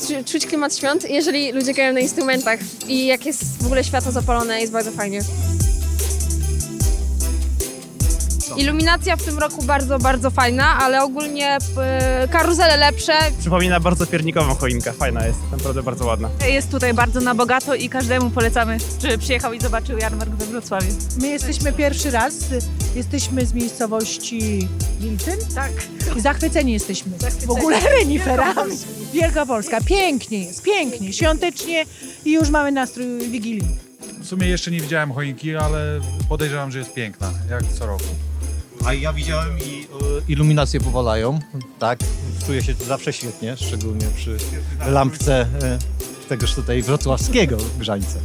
czu- czuć klimat świąt, jeżeli ludzie grają na instrumentach i jak jest w ogóle światło zapalone, jest bardzo fajnie. Iluminacja w tym roku bardzo, bardzo fajna, ale ogólnie e, karuzele lepsze. Przypomina bardzo piernikową choinkę. Fajna jest, naprawdę bardzo ładna. Jest tutaj bardzo na bogato i każdemu polecamy, żeby przyjechał i zobaczył jarmark we Wrocławiu. My jesteśmy pierwszy raz, jesteśmy z miejscowości Wiltyn Tak. i zachwyceni jesteśmy w ogóle reniferami. Wielka Polska, pięknie jest, pięknie, świątecznie i już mamy nastrój Wigilii. W sumie jeszcze nie widziałem choinki, ale podejrzewam, że jest piękna, jak co roku. A ja widziałem i e, iluminacje powalają, tak, czuję się zawsze świetnie, szczególnie przy lampce e, tegoż tutaj wrocławskiego grzańca.